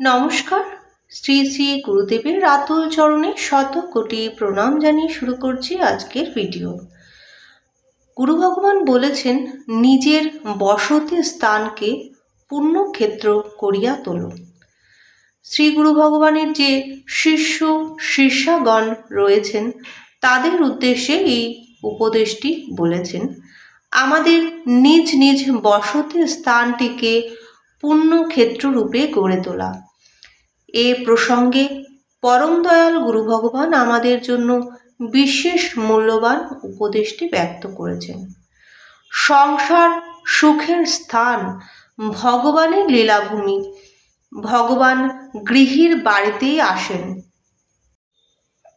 নমস্কার। শ্রী শ্রী গুরুদেবের রাতুল চরণে শত কোটি প্রণাম জানিয়ে শুরু করছি আজকের ভিডিও। গুরু ভগবান বলেছেন, নিজের বসতি স্থানকে পুণ্যক্ষেত্র করিয়া তোলো। শ্রী গুরু ভগবানের যে শিষ্য, শিষ্যাগণ রয়েছেন, তাদের উদ্দেশ্যে এই উপদেশটি বলেছেন, আমাদের নিজ নিজ বসতি স্থানটিকে পুণ্যক্ষেত্র রূপে গড়ে তোলা। এ প্রসঙ্গে পরম দয়াল গুরু ভগবান আমাদের জন্য বিশেষ মূল্যবান উপদেশটি ব্যক্ত করেছেন। সংসার সুখের স্থান, ভগবানের লীলাভূমি, ভগবান গৃহীর বাড়িতেই আসেন।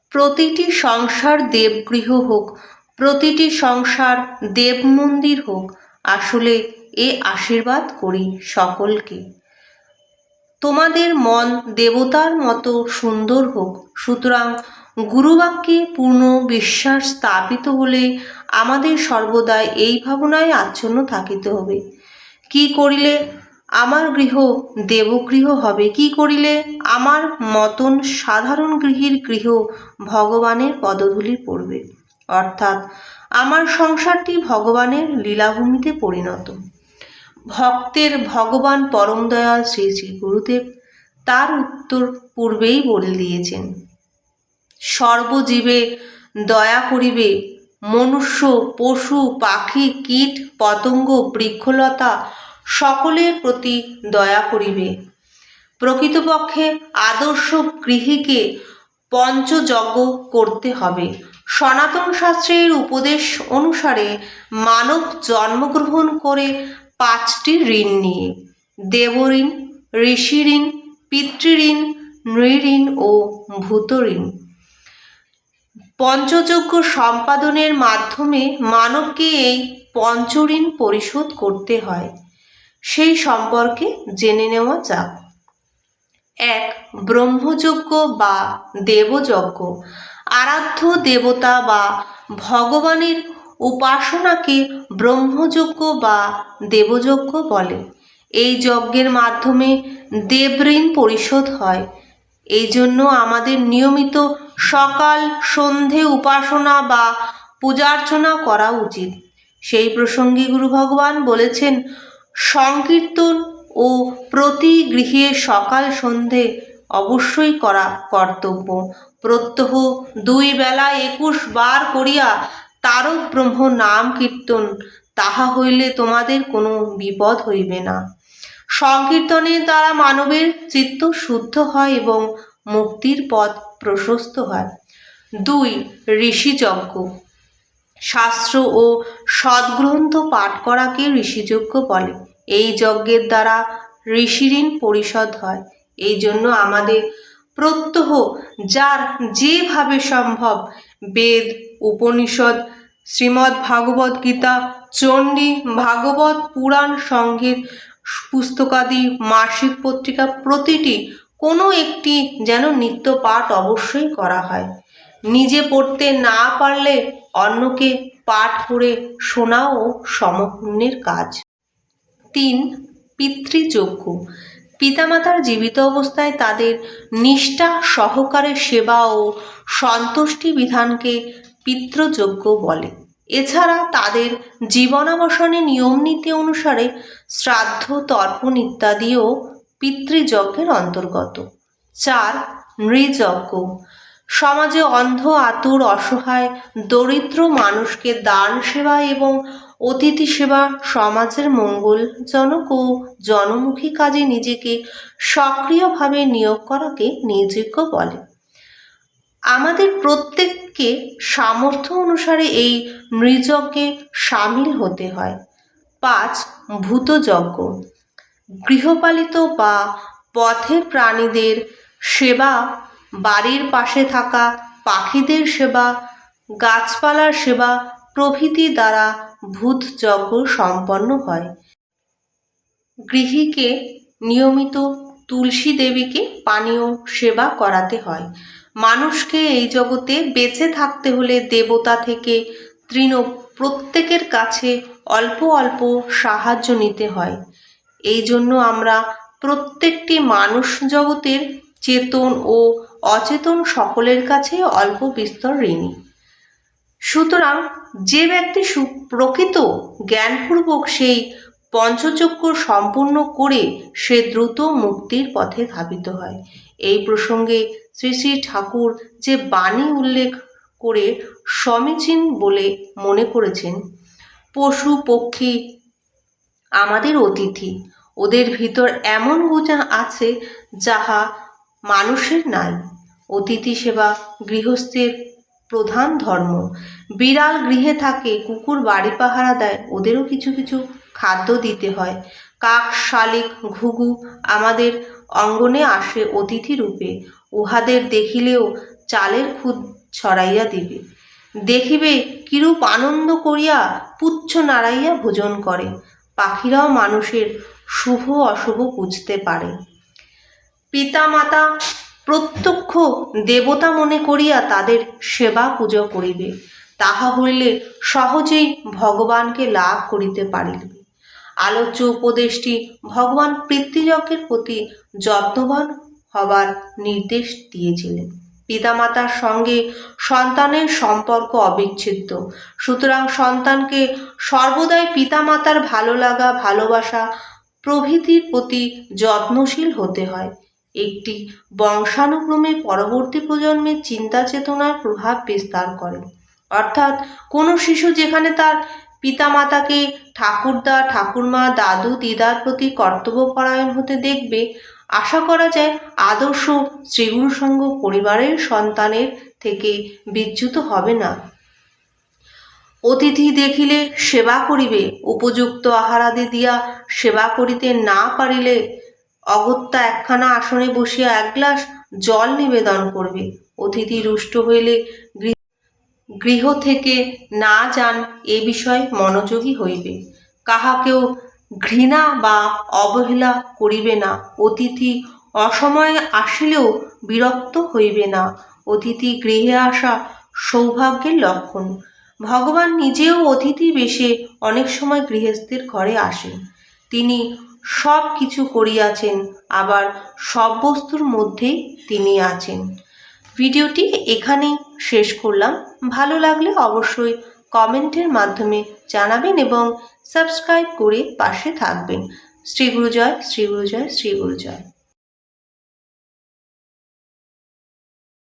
প্রতিটি সংসার দেবগৃহ হোক, প্রতিটি সংসার দেব মন্দির হোক, আসলে এ আশীর্বাদ করি সকলকে। তোমাদের মন দেবতার মতো সুন্দর হোক, সুতরাং গুরুবাক্যে পূর্ণ বিশ্বাস স্থাপিত হলে আমাদের সর্বদাই এই ভাবনায় আচ্ছন্ন থাকিতে হবে। কি করিলে আমার গৃহ দেবগৃহ হবে? কি করিলে আমার মতন সাধারণ গৃহীর গৃহ ভগবানের পদধূলি পড়বে? অর্থাৎ আমার সংসারটি ভগবানের লীলাভূমিতে পরিণত। ভক্তের ভগবান পরম দয়াল শ্রী শ্রী গুরুদেব তার উত্তর পূর্বেই বলে দিয়েছেন। সর্বজীবে দয়া করিবে, মনুষ্য, পশু, পাখি, কীট, পতঙ্গ, বৃক্ষলতা সকলের প্রতি দয়া করিবে। প্রকৃতপক্ষে আদর্শ গৃহীকে পঞ্চযজ্ঞ করতে হবে। সনাতন শাস্ত্রের উপদেশ অনুসারে মানব জন্মগ্রহণ করে পাঁচটি ঋণ নিয়ে। দেবঋণ, ঋষিঋণ, পিতৃঋণ, নৃঋণ ও ভূতঋণ। পঞ্চযজ্ঞ সম্পাদনের মাধ্যমে মানবকে এই পঞ্চঋণ পরিশোধ করতে হয়। সেই সম্পর্কে জেনে নেওয়া যাক। এক, ব্রহ্মযজ্ঞ বা দেবযজ্ঞ। আরাধ্য দেবতা বা ভগবানের উপাসনাকে ব্রহ্মযজ্ঞ বা দেবযজ্ঞ বলে। এই যজ্ঞের মাধ্যমে দেবঋণ পরিশোধ হয়। এই জন্য আমাদের নিয়মিত সকাল, সন্ধে উপাসনা বা পূজার্চনা করা উচিত। সেই প্রসঙ্গে গুরু ভগবান বলেছেন, সংকীর্তন ও প্রতি গৃহে সকাল, সন্ধে অবশ্যই করা কর্তব্য। প্রত্যহ দুই বেলা একুশ বার করিয়া তারক ব্রহ্ম নাম কীর্তন, তাহা হইলে তোমাদের কোনো বিপদ হইবে না। সংকীর্তনের দ্বারা মানবের চিত্ত শুদ্ধ হয় এবং মুক্তির পথ প্রশস্ত হয়। দুই, ঋষিযজ্ঞ। শাস্ত্র ও সদ্গ্রন্থ পাঠ করাকে ঋষিযজ্ঞ বলে। এই যজ্ঞের দ্বারা ঋষিঋণ পরিশোধ হয়। এই জন্য আমাদের প্রত্যহ যার যেভাবে সম্ভব বেদ, উপনিষদ, শ্রীমদ্ ভাগবত গীতা, চণ্ডী ভাগবত পুরাণ সংগীত, পুস্তকাদি, মাসিক পত্রিকা প্রতিটি কোনো একটি যেন নিত্য পাঠ অবশ্যই করা হয়। নিজে পড়তে না পারলে অন্যকে পাঠ করে শোনাও সমপুণ্যের কাজ। তিন, পিতৃযজ্ঞ। পিতামাতার জীবিত অবস্থায় তাদের নিষ্ঠা, সহকারে সেবা ও সন্তুষ্টি বিধানকে পিতৃযোগ্য বলে। এছাড়া তাদের জীবনাবসানে নিয়মনীতি অনুসারে শ্রাদ্ধ, তর্পণ ইত্যাদিও পিতৃযজ্ঞের অন্তর্গত। চার, নৃযজ্ঞ। সমাজে অন্ধ, আতুর, অসহায়, দরিদ্র মানুষকে দান সেবা এবং অতিথি সেবা সমাজের মঙ্গলজনক ও জনমুখী কাজে নিজেকে সক্রিয়ভাবে নিয়োগ করাকে নিযজ্ঞ বলে। আমাদের প্রত্যেককে সামর্থ্য অনুসারে এই নৃযজ্ঞে সামিল হতে হয়। পাঁচ, ভূতযজ্ঞ। গৃহপালিত বা পথের প্রাণীদের সেবা বাড়ির পাশে থাকা পাখিদের সেবা, গাছপালার সেবা প্রভৃতি দ্বারা ভূত যজ্ঞ সম্পন্ন হয়। গৃহীকে নিয়মিত তুলসী দেবীকে পানীয় সেবা করাতে হয়। মানুষকে এই জগতে বেঁচে থাকতে হলে দেবতা থেকে তৃণ প্রত্যেকের কাছে অল্প অল্প সাহায্য নিতে হয়। এই জন্য আমরা প্রত্যেকটি মানুষ জগতের চেতন ও অচেতন সকলের কাছে অল্প বিস্তর ঋণী। সুতরাং যে ব্যক্তি প্রকৃত জ্ঞানপূর্বক সেই পঞ্চযজ্ঞ সম্পূর্ণ করে সে দ্রুত মুক্তির পথে ধাবিত হয়। এই প্রসঙ্গে শ্রী শ্রী ঠাকুর যে বাণী উল্লেখ করে সমীচীন বলে মনে করেছেন, পশু, পক্ষী, আমাদের অতিথি, ওদের ভিতর এমন গুণা আছে যাহা মানুষের নাই। অতিথি সেবা গৃহস্থের প্রধান ধর্ম। বিড়াল গৃহে থাকে, কুকুর বাড়ি পাহারা দেয়, ওদেরও কিছু কিছু খাদ্য দিতে হয়। কাক, শালিক, ঘুঘু আমাদের অঙ্গনে আসে অতিথি রূপে। উহাদের দেখিলেও চালের খুদ ছড়াইয়া দিবে। দেখিবে কিরূপ আনন্দ করিয়া পুচ্ছ নাড়াইয়া ভোজন করে। পাখিরাও মানুষের শুভ অশুভ বুঝতে পারে। পিতামাতা প্রত্যক্ষ দেবতা মনে করিয়া তাদের সেবা পূজা করিবে। তাহা হইলে সহজেই ভগবানকে লাভ করিতে পারিবে। আলোচ্য উপদেশটি ভগবান পিতৃযজ্ঞের প্রতি যত্নবান হবার নির্দেশ দিয়েছিলেন। পিতামাতার সঙ্গে সন্তানের সম্পর্ক অবিচ্ছেদ্য। সুতরাং সন্তানকে সর্বদাই পিতামাতার ভালো লাগা, ভালোবাসা প্রভৃতির প্রতি যত্নশীল হতে হয়। একটি বংশানুক্রমে পরবর্তী প্রজন্মের চিন্তা চেতনার প্রভাব বিস্তার করে। অর্থাৎ কোনো শিশু যেখানে তার পিতামাতাকে ঠাকুরদা, ঠাকুরমা, দাদু, দিদার প্রতি কর্তব্যপরায়ণ হতে দেখবে, আশা করা যায় আদর্শ শ্রীগুরু সঙ্গ পরিবারের সন্তানের থেকে বিচ্যুত হবে না। অতিথি দেখিলে সেবা করিবে, উপযুক্ত আহারাদি দিয়া সেবা করিতে না পারিলে অগত্যা একখানা আসনে বসিয়া এক গ্লাস জল নিবেদন করবে। অতিথি রুষ্ট হইলে গৃহ- থেকে না যান এ বিষয়ে মনোযোগী হইবে। কাহাকেও ঘৃণা বা অবহেলা করিবে না। অতিথি অসময়ে আসিলেও বিরক্ত হইবে না। অতিথি গৃহে আসা সৌভাগ্যের লক্ষণ। ভগবান নিজেও অতিথি বেশে অনেক সময় গৃহস্থের ঘরে আসেন। তিনি সব কিছু করিয়াছেন, আবার সব বস্তুর মধ্যেই তিনি আছেন। ভিডিওটি এখানেই শেষ করলাম। ভালো লাগলে অবশ্যই কমেন্টের মাধ্যমে জানাবেন এবং সাবস্ক্রাইব করে পাশে থাকবেন। শ্রীগুরুজয় শ্রীগুরুজয় শ্রীগুরুজয়। শ্রী গুরুজয়